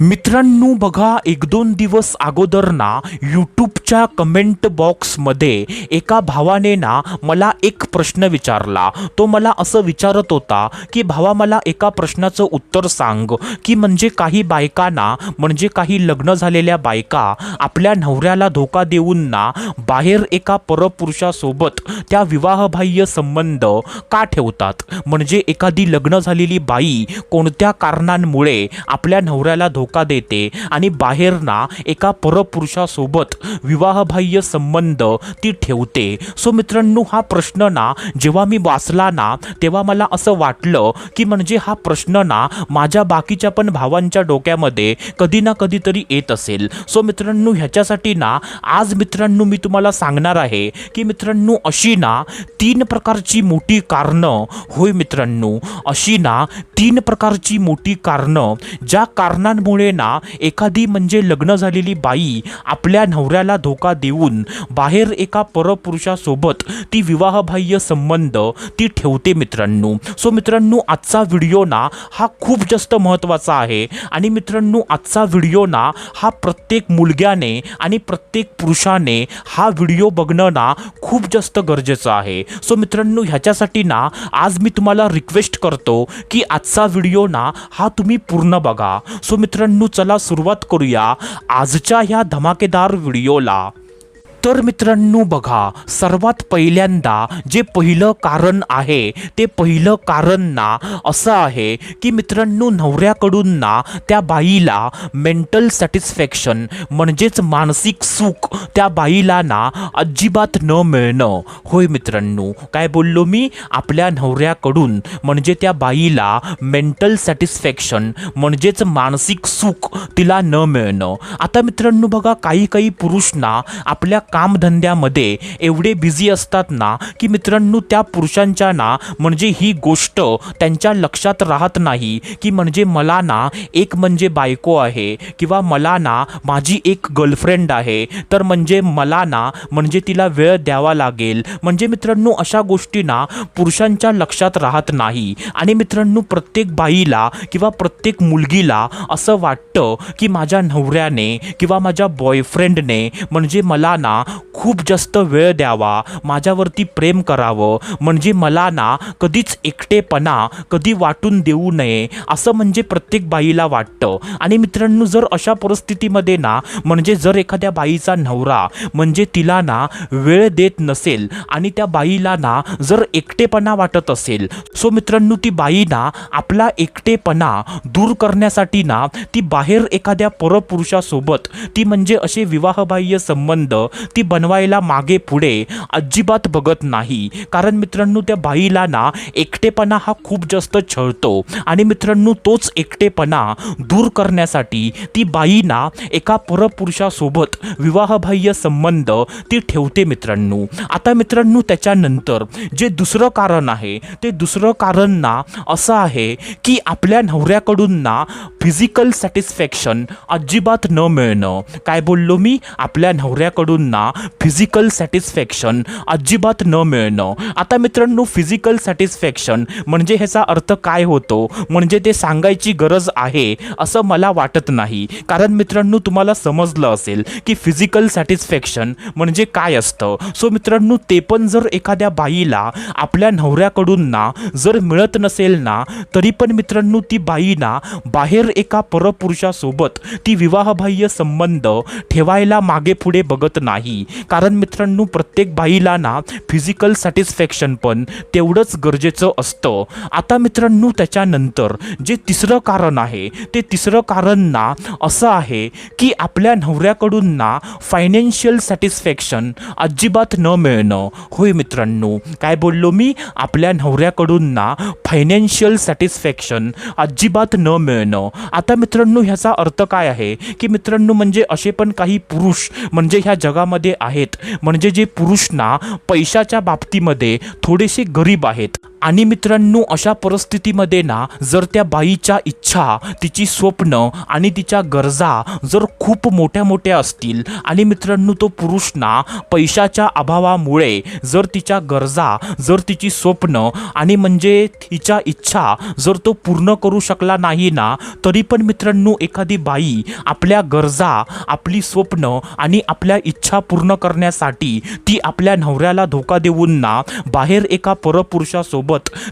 मित्रांनो बघा एक दोन दिवस अगोदर ना यूट्यूबच्या कमेंट बॉक्समध्ये एका भावाने ना मला एक प्रश्न विचारला. तो मला असं विचारत होता की भावा मला एका प्रश्नाचं उत्तर सांग. की म्हणजे काही बायकांना म्हणजे काही लग्न झालेल्या बायका आपल्या नवऱ्याला धोका देऊन ना बाहेर एका परपुरुषासोबत त्या विवाहबाह्य संबंध का ठेवतात? म्हणजे एखादी लग्न झालेली बाई कोणत्या कारणांमुळे आपल्या नवऱ्याला धोका देते आणि बाहेर ना एका परपुरुषासोबत विवाहबाह्य संबंध ती ठेवते. सो मित्रांनो हा प्रश्न ना जेव्हा मी वाचला ना तेव्हा मला असं वाटलं की म्हणजे हा प्रश्न ना माझ्या बाकीच्या पण भावांच्या डोक्यामध्ये कधी ना कधीतरी येत असेल. सो मित्रांनो ह्याच्यासाठी ना आज मित्रांनो मी तुम्हाला सांगणार आहे की मित्रांनो अशी ना तीन प्रकारची मोठी कारणं होय मित्रांनो अशी ना तीन प्रकारची मोठी कारणं ज्या कारणांमुळे ना एखादी म्हणजे लग्न झालेली बाई आपल्या नवऱ्याला धोका देऊन बाहेर एका परपुरुषासोबत ती विवाहबाह्य संबंध ती ठेवते मित्रांनो. सो मित्रांनो आजचा व्हिडिओ ना हा खूप जास्त महत्त्वाचा आहे. आणि मित्रांनो आजचा व्हिडिओ ना हा प्रत्येक मुलग्याने आणि प्रत्येक पुरुषाने हा व्हिडिओ बघणं ना खूप जास्त गरजेचं आहे. सो मित्रांनो ह्याच्यासाठी ना आज मी तुम्हाला रिक्वेस्ट करतो की आजचा व्हिडिओ ना हा तुम्ही पूर्ण बघा. सो मित्रांनो चला सुरुवात करूया आजच्या ह्या धमाकेदार व्हिडिओला. तर मित्रांनो बघा सर्वात पहिल्यांदा जे पहिलं कारण आहे ते पहिलं कारण ना असं आहे की मित्रांनो नवऱ्याकडून ना त्या बाईला मेंटल सॅटिस्फॅक्शन म्हणजेच मानसिक सुख त्या बाईला ना अजिबात न मिळणं. होय मित्रांनो काय बोललो मी? आपल्या नवऱ्याकडून म्हणजे त्या बाईला मेंटल सॅटिस्फॅक्शन म्हणजेच मानसिक सुख तिला न मिळणं. आता मित्रांनो बघा काही काही पुरुष ना आपल्या कामधंद्यामध्ये एवढे बिझी असतात ना की मित्रांनो त्या पुरुषांच्या ना म्हणजे ही गोष्ट त्यांच्या लक्षात राहत नाही की म्हणजे मला ना एक म्हणजे बायको आहे किंवा मला ना माझी एक गर्लफ्रेंड आहे तर म्हणजे मला ना म्हणजे तिला वेळ द्यावा लागेल. म्हणजे मित्रांनो अशा गोष्टी ना पुरुषांच्या लक्षात राहत नाही. आणि मित्रांनो प्रत्येक बाईला किंवा प्रत्येक मुलगीला असं वाटतं की माझ्या नवऱ्याने किंवा माझ्या बॉयफ्रेंडने म्हणजे मला ना खूप जास्त वेळ द्यावा माझ्यावरती प्रेम करावं. म्हणजे मला ना कधीच एकटेपणा कधी वाटून देऊ नये असं म्हणजे प्रत्येक बाईला वाटतं. आणि मित्रांनो जर अशा परिस्थितीमध्ये ना म्हणजे जर एखाद्या बाईचा नवरा म्हणजे तिला ना वेळ देत नसेल आणि त्या बाईला ना जर एकटेपणा वाटत असेल सो मित्रांनो ती बाई ना आपला एकटेपणा दूर करण्यासाठी ना ती बाहेर एखाद्या परपुरुषासोबत ती म्हणजे असे विवाहबाह्य संबंध ती बनवायला मागे पुढे अजिबात बघत नाही. कारण मित्रांनो त्या बाईला ना एकटेपणा हा खूप जास्त छळतो. आणि मित्रांनो तोच एकटेपणा दूर करण्यासाठी ती बाई ना एका परपुरुषासोबत विवाहबाह्य संबंध ती ठेवते मित्रांनो. आता मित्रांनो त्याच्यानंतर जे दुसरं कारण आहे ते दुसरं कारण ना असं आहे की आपल्या नवऱ्याकडून ना फिजिकल सॅटिस्फॅक्शन अजिबात न मिळणं. काय बोललो मी? आपल्या नवऱ्याकडून ना फिजिकल सॅटिस्फॅक्शन अजिबात न मिळणं. आता मित्रांनो फिजिकल सॅटिस्फॅक्शन म्हणजे ह्याचा अर्थ काय होतो? म्हणजे ते सांगायची गरज आहे असं मला वाटत नाही. कारण मित्रांनो तुम्हाला समजलं असेल की फिजिकल सॅटिस्फॅक्शन म्हणजे काय असतं. सो मित्रांनो ते पण जर एखाद्या बाईला आपल्या नवऱ्याकडून ना जर मिळत नसेल ना तरी पण मित्रांनो ती बाई ना बाहेर एका परपुरुषासोबत ती विवाहबाह्य संबंध ठेवायला मागे पुढे बघत नाही. कारण मित्रांनो प्रत्येक बाईला ना फिजिकल सॅटिस्फॅक्शन पण तेवढंच गरजेचं असतं. आता मित्रांनो त्याच्यानंतर जे तिसरं कारण आहे ते तिसरं कारण ना असं आहे की आपल्या नवऱ्याकडून ना फायनान्शियल सॅटिस्फॅक्शन अजिबात न मिळणं. होय मित्रांनो काय बोललो मी? आपल्या नवऱ्याकडून ना फायनान्शियल सॅटिस्फॅक्शन अजिबात न मिळणं. आता मित्रांनो ह्याचा अर्थ काय आहे? की मित्रांनो म्हणजे असे पण काही पुरुष म्हणजे ह्या जगामध्ये आहेत. म्हणजे जे पुरुष ना पैशाच्या बाबतीमध्ये थोडेसे गरीब आहेत. आणि मित्रांनो अशा परिस्थितीमध्ये ना जर त्या बाईच्या इच्छा तिची स्वप्न आणि तिच्या गरजा जर खूप मोठ्या मोठ्या असतील आणि मित्रांनो तो पुरुष ना पैशाच्या अभावामुळे जर तिच्या गरजा जर तिची स्वप्न आणि म्हणजे तिच्या इच्छा जर तो पूर्ण करू शकला नाही ना तरी पण मित्रांनो एखादी बाई आपल्या गरजा आपली स्वप्न आणि आपल्या इच्छा पूर्ण करण्यासाठी ती आपल्या नवऱ्याला धोका देऊन ना बाहेर एका परपुरुषासोबत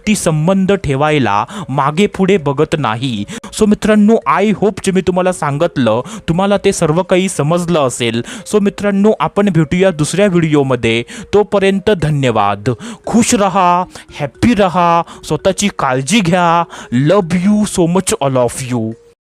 ती संबंध ठेवायला मागे पुढे बघत नाही. सो मित्रांनो आय होप जे मी तुम्हाला सांगितलं तुम्हाला ते सर्व काही समजलं असेल. सो मित्रांनो आपण भेटूया दुसऱ्या व्हिडिओमध्ये. तोपर्यंत धन्यवाद. खुश रहा हॅप्पी रहा स्वतःची काळजी घ्या. Love you so much all of you